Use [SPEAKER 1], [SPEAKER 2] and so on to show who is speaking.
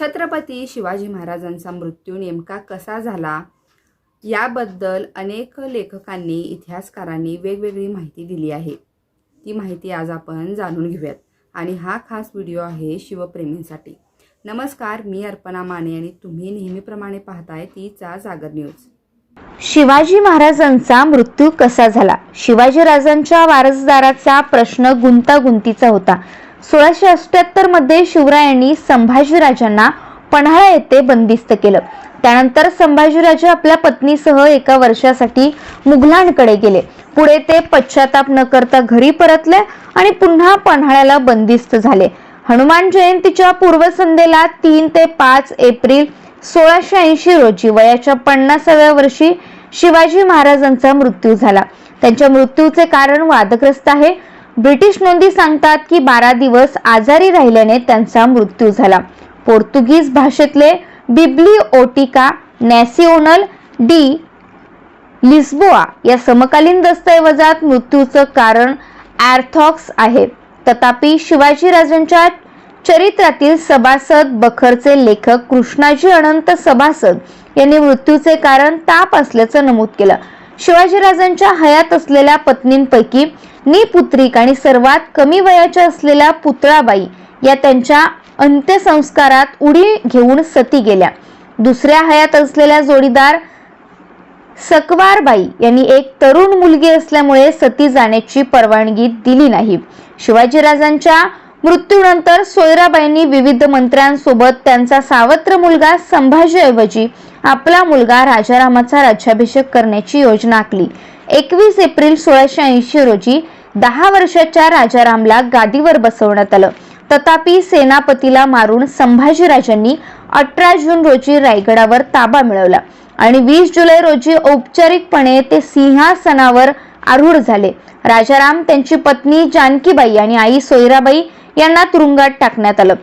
[SPEAKER 1] छत्रपती शिवाजी महाराजांचा मृत्यू नेमका कसा झाला? याबद्दल अनेक लेखकांनी इतिहासकारांनी वेगवेगळी माहिती दिली आहे. ती माहिती आज आपण जाणून घेऊयात. आणि हा खास व्हिडिओ आहे शिवप्रेमींसाठी. नमस्कार मी अर्पणा माने आणि तुम्ही नेहमीप्रमाणे पाहताय तीचा जागर न्यूज.
[SPEAKER 2] शिवाजी महाराजांचा मृत्यू कसा झाला? शिवाजी राजांच्या वारसदाराचा प्रश्न गुंतागुंतीचा होता. सोळाशे अष्ट्याहत्तरमध्ये शिवरायांनी संभाजीराजांना पन्हाळा येथे बंदिस्त केलं. त्यानंतर संभाजीराजे आपल्या पत्नीसह एका वर्षासाठी मुघलांकडे गेले. पुढे ते पश्चाताप न करता घरी परतले आणि पुन्हा पन्हाळ्याला बंदिस्त झाले. हनुमान जयंतीच्या पूर्वसंध्येला तीन ते पाच एप्रिल सोळाशे ऐंशी रोजी वयाच्या पन्नासाव्या वर्षी शिवाजी महाराजांचा मृत्यू झाला. त्यांच्या मृत्यूचे कारण वादग्रस्त आहे. ब्रिटिश नोंदी सांगतात की बारा दिवस आजारी राहिल्याने त्यांचा मृत्यू झाला. पोर्तुगीज भाषेतले बिब्ली ओटिका नॅसिओनल डी लिस्बोआ या समकालीन दस्तऐवजात मृत्यूचं कारण ॲर्थॉक्स आहे. तथापि शिवाजीराजांच्या चरित्रातील सभासद बखरचे लेखक कृष्णाजी अनंत सभासद यांनी मृत्यूचे कारण ताप असल्याचं नमूद केलं. शिवाजीराजांच्या हयात असलेल्या पत्नींपैकी निपुत्रिक आणि सर्वात कमी वयाच्या असलेल्या पुतळाबाई या त्यांच्या अंत्यसंस्कारात उडी घेऊन सती गेल्या. दुसऱ्या हयात असलेल्या जोडीदार सकवारबाई यांनी एक तरुण मुलगी असल्यामुळे सती जाण्याची परवानगी दिली नाही. शिवाजीराजांच्या मृत्यूनंतर सोयराबाईंनी विविध मंत्र्यांसोबत त्यांचा सावत्र मुलगा संभाजीऐवजी आपला मुलगा राजारामाचा राज्याभिषेक करण्याची योजना आखली. एकवीस एप्रिल सोळाशे ऐंशी रोजी दहा वर्षाच्या राजारामला गादीवर बसवण्यात आलं. तथापि सेनापतीला मारून संभाजीराजांनी अठरा जून रोजी रायगडावर ताबा मिळवला आणि वीस जुलै रोजी औपचारिकपणे ते सिंहासनावर आरूढ झाले. राजाराम त्यांची पत्नी जानकीबाई आणि आई सोयराबाई यांना तुरुंगात टाकण्यात आलं.